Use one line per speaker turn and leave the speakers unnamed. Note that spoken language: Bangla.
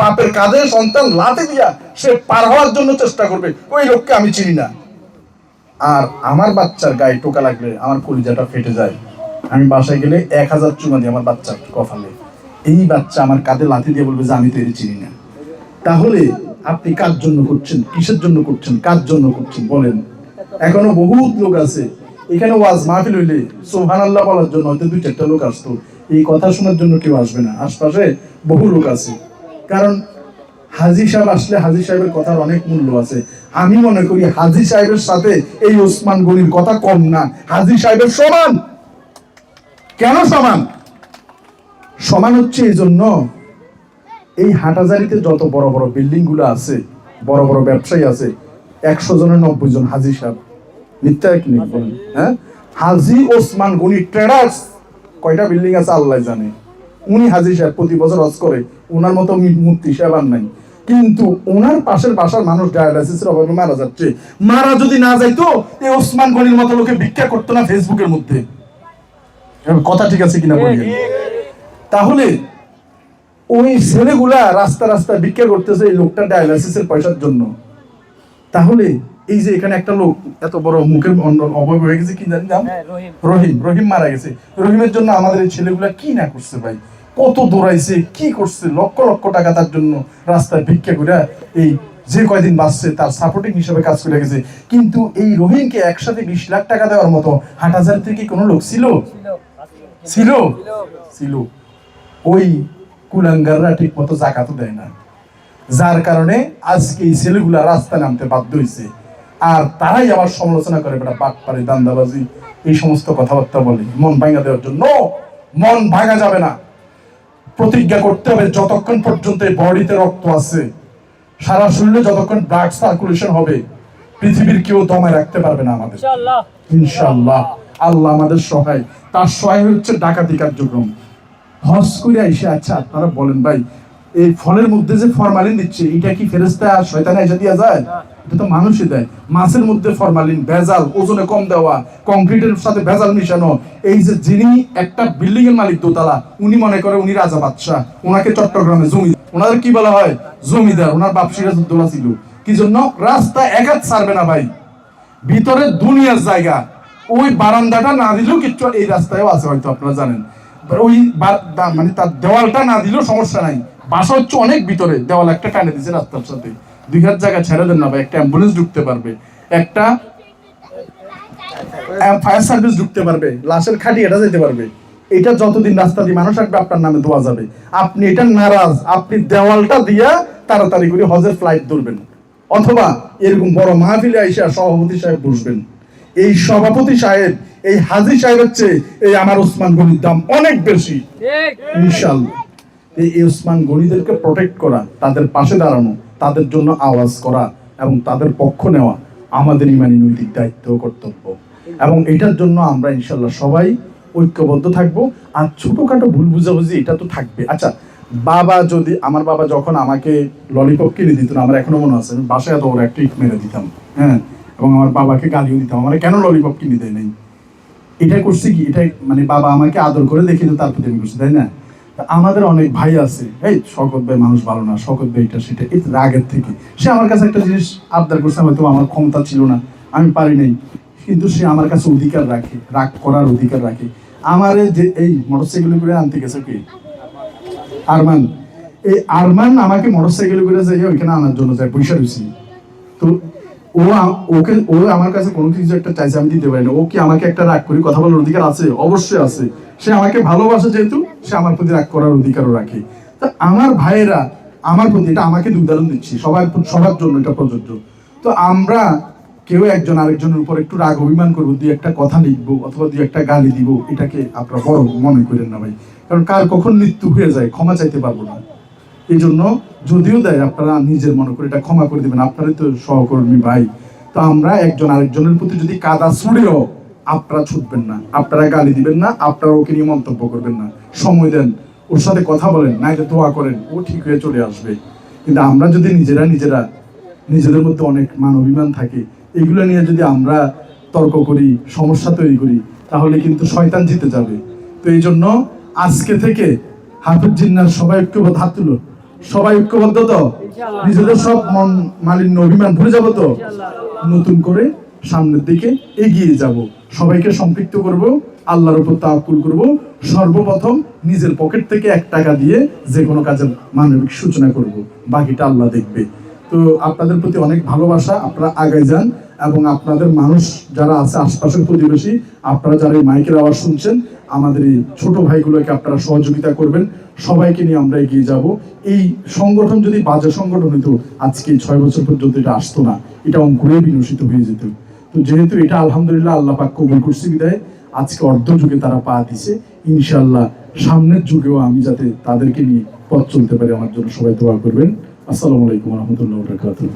বাপের কাঁধে সন্তান লাথি দিয়া সে পার হওয়ার জন্য চেষ্টা করবে। ওই লোককে আমি চিনি না। আর আমার বাচ্চার গায়ে টোকা লাগলে আমার কলিজাটা ফেটে যায়। আমি বাসায় গেলে এক হাজার চুমা দিই আমার বাচ্চার কফালে এই বাচ্চা আমার কাঁধে লাথি দিয়ে বলবে যে, আমি তো এর চিনি না। তাহলে আপনি কার জন্য করছেন? কিসের জন্য করছেন? কার জন্য করছেন? বলেন। এখনও বহুত লোক আছে। এখানে ওয়াজ মাহফিল হইলে সোহান আল্লাহ বলার জন্য হয়তো দুই চারটা লোক আসতো। এই কথা শোনার জন্য কেউ আসবে না। আশপাশে বহু লোক আছে। কারণ হাজি সাহেব আসলে হাজি সাহেবের কথার অনেক মূল্য আছে। আমি মনে করি হাজি সাহেবের সাথে এই ওসমান গনির কথা কম না। হাজি সাহেবের সমান। কেন সমান? সমান হচ্ছে এই জন্য এই হাটাজারিতে যত বড় বড় বিল্ডিংগুলো আছে, বড় বড় ব্যবসায়ী আছে, একশো জনের নব্বই জন হাজি সাহেব। মিথ্যা এক নেই হ্যাঁ? হাজি ওসমান গনি ট্রেডার্স কয়টা বিল্ডিং আছে আল্লাহ জানে। উনি হাজি সাহেব প্রতি বছর হজ করে। ওনার মতো মূর্তি সাহেব আর নাই। কিন্তু ওনার পাশের বাসার মানুষ ডায়ালাইসিসের অভাবে মারা যাচ্ছে। মারা যদি না যাইতো এই ওসমান গনির মতো লোকে ভিক্ষা করতো না ফেসবুকের মধ্যে। কথা ঠিক আছে কিনা বলি? তাহলে ওই ছেলেগুলা রাস্তা রাস্তা ভিক্ষা করতেছে এই লোকটা ডায়ালাইসিসের পয়সার জন্য। তাহলে এই যে এখানে একটা লোক এত বড় মুখের অভাব হয়ে গেছে কি জানি নাম? রহিম রহিম মারা গেছে। রহিমের জন্য আমাদের এই ছেলেগুলা কি না করছে ভাই? কত দৌড়াইছে, কি করছে, লক্ষ লক্ষ টাকা তার জন্য রাস্তায় ভিক্ষা করে এই যে কয়দিন বাঁচছে তার সাপোর্টিং হিসেবে কাজ করে গেছে। কিন্তু এই রহিমকে একসাথে বিশ লাখ টাকা দেওয়ার মতো হাট হাজার থেকে কোনো লোক ছিল? ছিল? ছিল। ওই কুলাঙ্গাররা ঠিক মতো জাকাতও দেয় না। যার কারণে আজকে এই ছেলেগুলা রাস্তায় নামতে বাধ্য হয়েছে আর তারাই আবার সমালোচনা করে, বেটা বাট পারে দান্দাবাজি, এই সমস্ত কথাবার্তা বলে, মন ভাঙা দেওয়ার জন্য মন ভাঙা যাবে না। প্রতিজ্ঞা করতে হবে যতক্ষণ পর্যন্ত এই বডিতে রক্ত আছে সারা শরীরে যতক্ষণ ব্লাড সার্কুলেশন হবে পৃথিবীর কেউ দমে রাখতে পারবে না আমাদের।
ইনশাআল্লাহ।
আল্লাহ আমাদের সহায়। তার সহায় হচ্ছে ডাকাতি কার্যক্রম। হজ করে এসে আচ্ছা আপনারা বলেন ভাই এই ফলের মধ্যে যে ফরমালিন দিচ্ছে এটা কি ফেরেস্তা শয়তানে এসে দেওয়া যায়? এটা তো মানুষই দেয়। মাছের মধ্যে ফরমালিন ভেজাল, ওজনে কম দেওয়া কংক্রিটের সাথে ভেজাল মিশানো, এই যে যিনি একটা বিল্ডিং এর মালিক দোতলা, উনি মনে করে উনি রাজা বাদশাহ। ওনাকে চট্টগ্রামে জমি ওনাদের কি বলা হয়? জমিদার। ওনার বাপ সিরাজউদ্দৌলা ছিল। কি জন্য? রাস্তা একাত ছাড়বে না ভাই। ভিতরে দুনিয়ার জায়গা। ওই বারান্দাটা না দিলেও কিচ্ছু এই রাস্তায়ও আছে হয়তো, আপনারা জানেন। ওই মানে তার দেওয়ালটা না দিলেও সমস্যা নাই। বাসা হচ্ছে অনেক ভিতরে। দেওয়াল একটা টানে দিয়েছে রাস্তার সাথে। দুই হাত জায়গা ছেড়ে দেন না ভাই একটা অ্যাম্বুলেন্স ঢুকতে পারবে একটা ফায়ার সার্ভিস ঢুকতে পারবে লাশের খাটি এটা যেতে পারবে। এটা যতদিন রাস্তা দিয়ে মানুষ আসবে আপনার নামে দোয়া যাবে। আপনি এটা নারাজ আপনি দেওয়ালটা দিয়া তাড়াতাড়ি করে হজের ফ্লাইট ধরবেন। অথবা এরকম বড় মাহফিলে আইসা সভাপতি সাহেব বসবেন। এই সভাপতি সাহেব এই হাজি সাহেবের চেয়ে এই আমার ওসমান গনির দাম অনেক বেশি। ইনশাল্লাহ। এই এই ওসমান গনিদেরকে প্রোটেক্ট করা তাদের পাশে দাঁড়ানো। তাদের জন্য আওয়াজ করা এবং তাদের পক্ষ নেওয়া আমাদের ইমানি নৈতিক দায়িত্ব কর্তব্য। এবং এটার জন্য আমরা ইনশাল্লাহ সবাই ঐক্যবদ্ধ থাকব। আর ছোটোখাটো ভুল বুঝাবুঝি এটা তো থাকবে। আচ্ছা বাবা যদি, আমার বাবা যখন আমাকে ললিপপ কিনে দিত না আমার এখনও মনে আছে, আমি বাসায় এত বড় একটা ইট মেরে দিতাম হ্যাঁ? এবং আমার বাবাকে গালিও দিতাম, আমার কেন ললিপপ কিনে দেয় নাই? এটা করছি কি? এটা মানে বাবা আমাকে আদর করে দেখে তার প্রতি আমি করছি, তাই না? আমাদের অনেক ভাই আছে, এই শকত ভাই মানুষ ভালো না, শকত ভাই এটা সেটা, এই রাগের থেকে। সে আমার কাছে একটা জিনিস আবদার করছে হয়তো আমার ক্ষমতা ছিল না, আমি পারি নাই। কিন্তু সে আমার কাছে অধিকার রাখে, রাগ করার অধিকার রাখে। আমার যে এই মোটরসাইকেল করে আনতে গেছে কি? আরমান। এই আরমান আমাকে মোটরসাইকেল করে যাই ওইখানে আনার জন্য যায়, পয়সা রয়েছি। তো ও ওকে, ও আমার কাছে কোনো কিছু একটা চাইছে, আমি দিতে পারি না। ও কি আমাকে একটা রাগ করি কথা বলার অধিকার আছে? অবশ্যই আছে। সে আমাকে ভালোবাসে যেহেতু সে আমার প্রতি রাগ করার অধিকারও রাখে। তা আমার ভাইয়েরা, আমার প্রতি এটা আমাকে উদাহরণ দিচ্ছি। সবার সবার জন্য এটা প্রযোজ্য। তো আমরা কেউ একজন আরেকজনের উপর একটু রাগ অভিমান করব, দুই একটা কথা লিখব অথবা দুই একটা গালি দিব, এটাকে আপনারা বড় মনে করেন না ভাই। কারণ কার কখন মৃত্যু হয়ে যায় ক্ষমা চাইতে পারব না। এই জন্য যদিও দেয় আপনারা নিজের মনে করে এটা ক্ষমা করে দেবেন আপনারই তো সহকর্মী ভাই। তো আমরা একজন আরেকজনের প্রতি যদি কাদা ছুড়েও আপনারা ছুটবেন না আপনারা গালি দিবেন না আপনারা ওকে নিয়ে মন্তব্য করবেন না। সময় দেন ওর সাথে কথা বলেন নাইলে দোয়া করেন ও ঠিক হয়ে চলে আসবে। কিন্তু আমরা যদি নিজেরা নিজেরা নিজেদের মধ্যে অনেক মান অভিমান থাকে এগুলো নিয়ে যদি আমরা তর্ক করি সমস্যা তৈরি করি তাহলে কিন্তু শয়তান জিতে যাবে। তো এই জন্য আজকে থেকে হাফিজ জিন্নার সবাই ঐক্যবদ্ধ হাত তুলো। সবাই ঐক্যবদ্ধ তো? নিজেদের সব মন মালিন্য অভিমান ভুলে যাব তো? নতুন করে সামনের দিকে এগিয়ে যাব। সবাইকে সম্পৃক্ত করব, আল্লাহর উপর তাওয়াক্কুল করব। সর্বপ্রথম নিজের পকেট থেকে এক টাকা দিয়ে যে কোনো কাজের মানবিক সূচনা করব। বাকিটা আল্লাহ দেখবে। তো আপনাদের প্রতি অনেক ভালোবাসা, আপনারা আগে যান এবং আপনাদের মানুষ যারা আছে, আশপাশের প্রতিবেশী, আপনারা যারা এই মাইকের আওয়াজ শুনছেন, আমাদের এই ছোট ভাইগুলোকে আপনারা সহযোগিতা করবেন। সবাইকে নিয়ে আমরা এগিয়ে যাব। এই সংগঠন যদি বাজে সংগঠন হতো আজকে ছয় বছর পর্যন্ত এটা আসতো না। এটা অঙ্কুরে বিনশিত হয়ে যেত। তো যেহেতু এটা আলহামদুলিল্লাহ আল্লাহ পাক কবুল করছি বিদায়, আজকে অর্ধ যুগে তারা পা দিছে। ইনশাল্লাহ সামনের যুগেও আমি যাতে তাদেরকে নিয়ে পথ চলতে পারি, আমার জন্য সবাই দোয়া করবেন। আসসালামু আলাইকুম রহমতুল্লাহ বরকাতুহ।